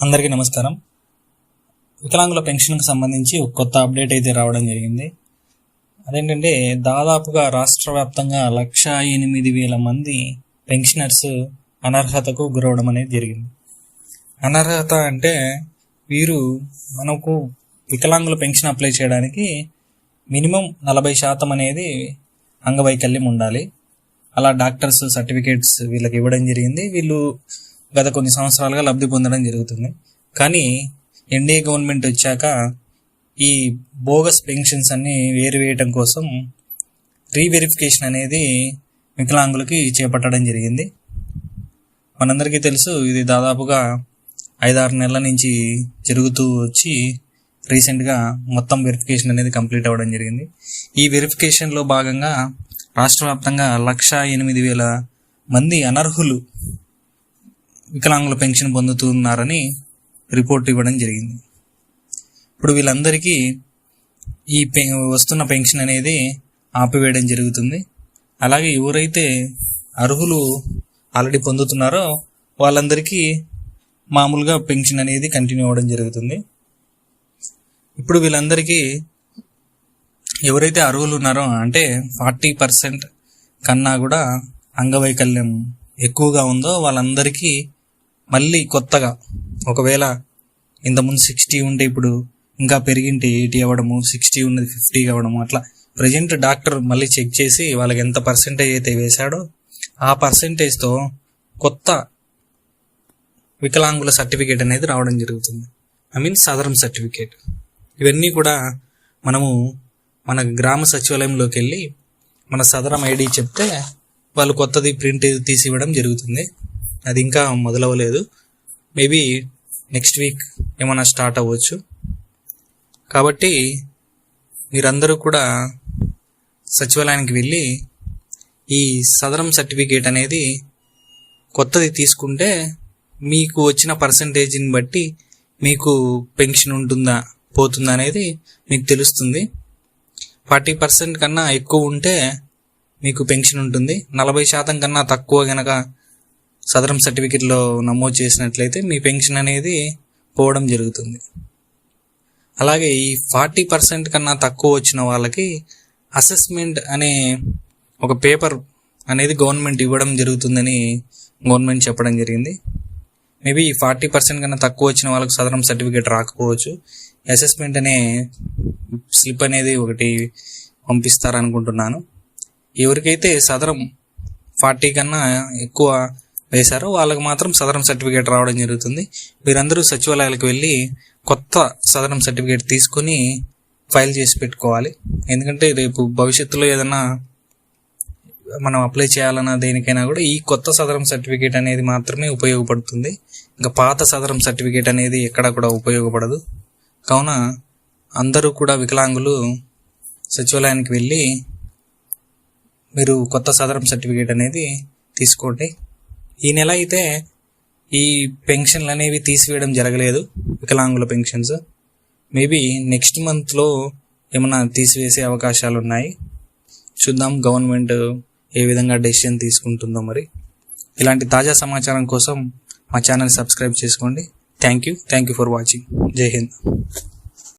అందరికీ నమస్కారం. వికలాంగుల పెన్షన్కి సంబంధించి ఒక కొత్త అప్డేట్ అయితే రావడం జరిగింది. అదేంటంటే దాదాపుగా రాష్ట్ర వ్యాప్తంగా లక్ష ఎనిమిది వేల మంది పెన్షనర్స్ అనర్హతకు గురవడం అనేది జరిగింది. అనర్హత అంటే వీరు మనకు వికలాంగుల పెన్షన్ అప్లై చేయడానికి మినిమం నలభై శాతం అనేది అంగవైకల్యం ఉండాలి. అలా డాక్టర్స్ సర్టిఫికేట్స్ వీళ్ళకి ఇవ్వడం జరిగింది. వీళ్ళు గత కొన్ని సంవత్సరాలుగా లబ్ధి పొందడం జరుగుతుంది. కానీ ఎన్డీఏ గవర్నమెంట్ వచ్చాక ఈ బోగస్ పెన్షన్స్ అన్ని వేరువేయటం కోసం రీవెరిఫికేషన్ అనేది వికలాంగులకి చేపట్టడం జరిగింది. మనందరికీ తెలుసు ఇది దాదాపుగా ఐదారు నెలల నుంచి జరుగుతూ వచ్చి రీసెంట్గా మొత్తం వెరిఫికేషన్ అనేది కంప్లీట్ అవ్వడం జరిగింది. ఈ వెరిఫికేషన్లో భాగంగా రాష్ట్ర వ్యాప్తంగా లక్ష ఎనిమిది వేల మంది అనర్హులు వికలాంగుల పెన్షన్ పొందుతున్నారని రిపోర్ట్ ఇవ్వడం జరిగింది. ఇప్పుడు వీళ్ళందరికీ ఈ పె వస్తున్న పెన్షన్ అనేది ఆపివేయడం జరుగుతుంది. అలాగే ఎవరైతే అర్హులు ఆల్రెడీ పొందుతున్నారో వాళ్ళందరికీ మామూలుగా పెన్షన్ అనేది కంటిన్యూ అవ్వడం జరుగుతుంది. ఇప్పుడు వీళ్ళందరికీ ఎవరైతే అర్హులు ఉన్నారో అంటే ఫార్టీ పర్సెంట్ కన్నా కూడా అంగవైకల్యం ఎక్కువగా ఉందో వాళ్ళందరికీ మళ్ళీ కొత్తగా ఒకవేళ ఇంతకుముందు సిక్స్టీ ఉంటే ఇప్పుడు ఇంకా పెరిగింటే ఎయిటీ అవ్వడము సిక్స్టీ ఉన్నది ఫిఫ్టీ అవ్వడము అట్లా ప్రజెంట్ డాక్టర్ మళ్ళీ చెక్ చేసి వాళ్ళకి ఎంత పర్సెంటేజ్ అయితే వేశాడో ఆ పర్సెంటేజ్తో కొత్త వికలాంగుల సర్టిఫికేట్ అనేది రావడం జరుగుతుంది. ఐ మీన్ సదరం సర్టిఫికేట్ ఇవన్నీ కూడా మనము మన గ్రామ సచివాలయంలోకి వెళ్ళి మన సదరం ఐడి చెప్తే వాళ్ళు కొత్తది ప్రింట్ తీసి ఇవ్వడం జరుగుతుంది. అది ఇంకా మొదలవ్వలేదు. మేబీ నెక్స్ట్ వీక్ ఏమైనా స్టార్ట్ అవ్వచ్చు. కాబట్టి మీరందరూ కూడా సచివాలయానికి వెళ్ళి ఈ సదరం సర్టిఫికేట్ అనేది కొత్తది తీసుకుంటే మీకు వచ్చిన పర్సంటేజ్ని బట్టి మీకు పెన్షన్ ఉంటుందా పోతుందా అనేది మీకు తెలుస్తుంది. ఫార్టీ పర్సెంట్ కన్నా ఎక్కువ ఉంటే మీకు పెన్షన్ ఉంటుంది. నలభై శాతం కన్నా తక్కువ కనుక సదరం సర్టిఫికెట్లో నమోదు చేసినట్లయితే మీ పెన్షన్ అనేది పోవడం జరుగుతుంది. అలాగే ఈ ఫార్టీ పర్సెంట్ కన్నా తక్కువ వచ్చిన వాళ్ళకి అసెస్మెంట్ అనే ఒక పేపర్ అనేది గవర్నమెంట్ ఇవ్వడం జరుగుతుందని గవర్నమెంట్ చెప్పడం జరిగింది. మేబీ ఈ ఫార్టీ పర్సెంట్ కన్నా తక్కువ వచ్చిన వాళ్ళకి సదరం సర్టిఫికేట్ రాకపోవచ్చు. అసెస్మెంట్ అనే స్లిప్ అనేది ఒకటి పంపిస్తారనుకుంటున్నాను. ఎవరికైతే సదరం ఫార్టీ కన్నా ఎక్కువ వేశారో. వాళ్ళకి మాత్రం సదరం సర్టిఫికేట్ రావడం జరుగుతుంది. మీరందరూ సచివాలయాలకు వెళ్ళి కొత్త సదరం సర్టిఫికేట్ తీసుకొని ఫైల్ చేసి పెట్టుకోవాలి. ఎందుకంటే రేపు భవిష్యత్తులో ఏదైనా మనం అప్లై చేయాలన్నా దేనికైనా కూడా ఈ కొత్త సదరం సర్టిఫికేట్ అనేది మాత్రమే ఉపయోగపడుతుంది. ఇంకా పాత సదరం సర్టిఫికేట్ అనేది ఎక్కడ కూడా ఉపయోగపడదు. కావున అందరూ కూడా వికలాంగులు సచివాలయానికి వెళ్ళి మీరు కొత్త సదరం సర్టిఫికేట్ అనేది తీసుకోండి. ఈ నెల అయితే ఈ పెన్షన్లు అనేవి తీసివేయడం జరగలేదు వికలాంగుల పెన్షన్స్. మేబీ నెక్స్ట్ మంత్లో ఏమైనా తీసివేసే అవకాశాలు ఉన్నాయి చూద్దాం గవర్నమెంట్ ఏ విధంగా డెసిషన్ తీసుకుంటుందో మరి. ఇలాంటి తాజా సమాచారం కోసం మా ఛానల్ సబ్స్క్రైబ్ చేసుకోండి. Thank you. Thank you for watching. జై హింద్.